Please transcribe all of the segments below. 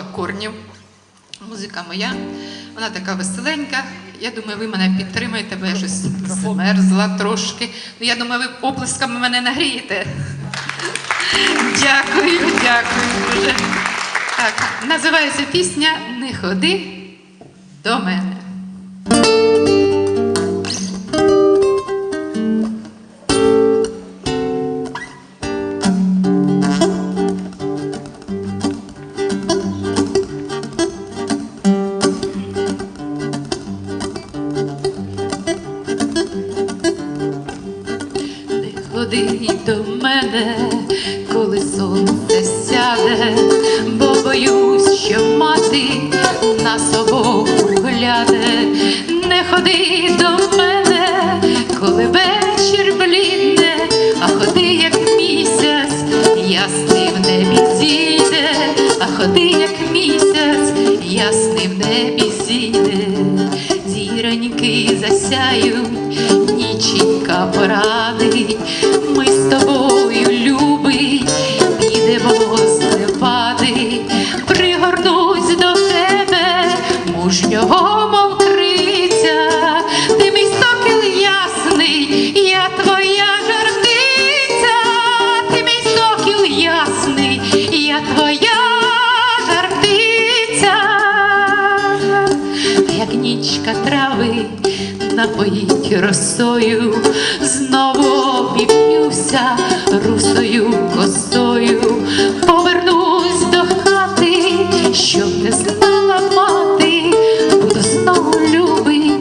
корнів. Музика моя, вона така веселенька. Я думаю, ви мене підтримаєте, бо я щось замерзла трошки. Ну, я думаю, ви оплесками мене нагрієте. Дякую, дякую дуже. Так, називається пісня Не ходи до мене. Ходи до мене, коли сонце сяде, бо боюсь, що мати нас обох гляне. Не ходи до мене, коли вечір блідне, а ходи, як місяць, ясний в небі зійде, а ходи, як місяць, ясний в небі засяють, ніченька порадить, ми з тобою, любий, підемо зливати, пригорнусь до тебе, мужнього мов криця, ти мій сокіл ясний, я твоя жартиця, ти мій сокіл ясний, я твоя нічка трави напоїть росою, знову обіп'юся русою косою, повернусь до хати, щоб не знала мати, буду знову любий,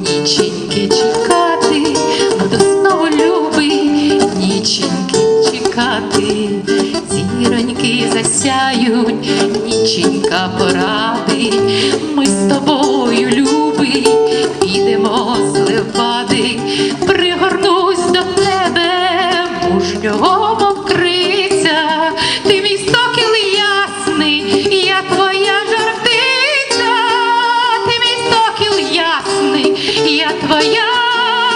ніченьки чекати, буду знову любий, ніченьки чекати, зіроньки засяють, ніченька порадить, ми з тобою, любий,